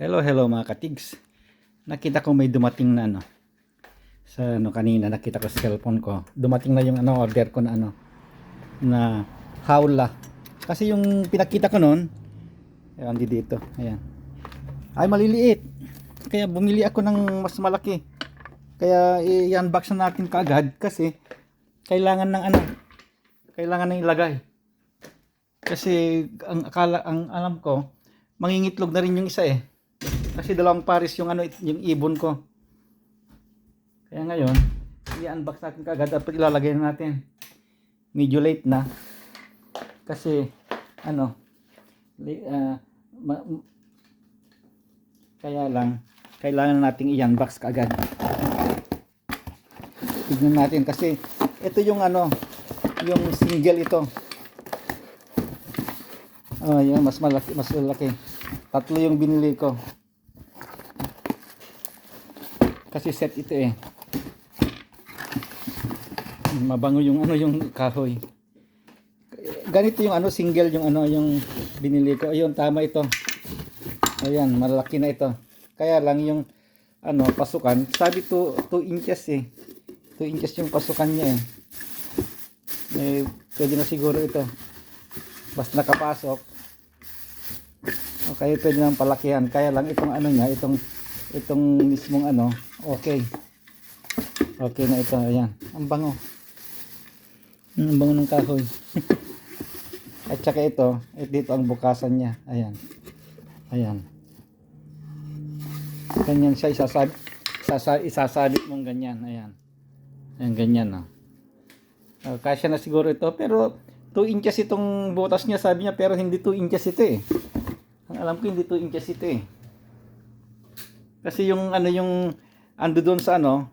Hello, hello mga katigs. Nakita ko may dumating na ano. Sa ano kanina nakita ko sa cellphone ko. Dumating na yung ano order ko na ano na hawla. Kasi yung pinakita ko noon, ayan di dito. Ayan. Ay maliliit. Kaya bumili ako ng mas malaki. Kaya i-unbox na natin kaagad kasi kailangan ng ano kailangan ng ilagay. Kasi ang akala ang alam ko mangingitlog na rin yung isa eh. Kasi dalawang pares yung ano yung ibon ko. Kaya ngayon, i-unbox natin kaagad at ilalagay na natin. Medyo late na. Kasi ano ah, ma- kaya lang kailangan nating i-unbox kaagad. Tignan natin kasi ito yung ano yung single ito. Oh, yun, mas malaki, mas malaki. Tatlo yung binili ko. Kasi set ito eh. Mabango yung ano yung kahoy. Ganito yung ano single yung ano yung binili ko. Ayun tama ito. Ayan, malaki na ito. Kaya lang yung ano pasukan, sabi to 2 inches eh. 2 inches yung pasukan niya eh. Eh, pwede na siguro ito. Basta nakapasok. Okay, pwede nang palakihan. Kaya lang itong ano niya, itong itong mismong ano, okay. Okay na ito, ayan. Ang bango. Mm, Ang bango ng kahoy. At saka ito, eh, dito ang bukasan niya. Ayan. Ayan. Ganyan siya isasabit, sasa, isasabit mong ganyan. Ayan. Ayan, ganyan na. Oh, kasya na siguro ito, pero 2 inches itong butas niya, sabi niya, pero hindi 2 inches ito eh. Ang alam ko hindi 2 inches ito eh. Kasi yung ano yung ando doon sa ano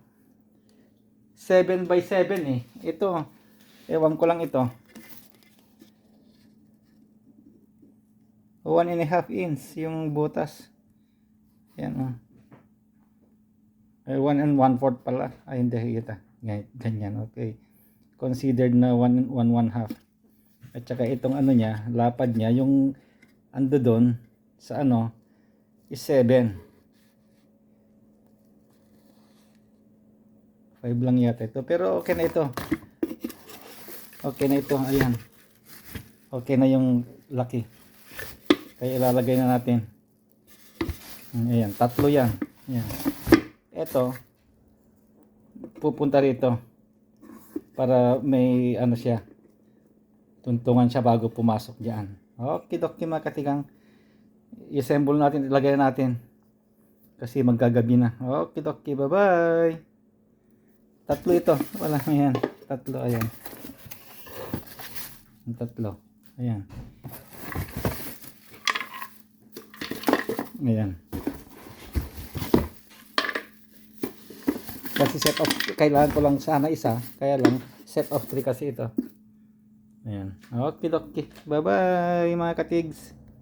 7 by 7 eh. Ito, ewan ko lang ito. 1 and a half inch yung butas. Yan oh. Ay, 1 and 1 fourth pala. Ay, hindi kita. Ganyan, okay. Considered na 1 1 1 half. At saka itong ano niya, lapad niya, yung ando doon sa ano, is 7. 5 lang yata ito. Pero okay na ito. Okay na ito. Ayan. Okay na yung laki. Kaya ilalagay na natin. Ayan. Tatlo yan. Ayan. Ito. Pupunta rito. Para may ano siya. Tuntungan siya bago pumasok diyan. Okay, doki mga katigang. I-assemble natin. Ilagay natin. Kasi maggagabi na. Okay, doki. Bye-bye. Tatlo ito. Wala ayan. Tatlo, ayan. Ang tatlo. Ayan. Ayan. Kasi set of, kailangan ko lang sana isa. Kaya lang, set of 3 kasi ito. Ayan. Okay, okay. Bye-bye mga katigs.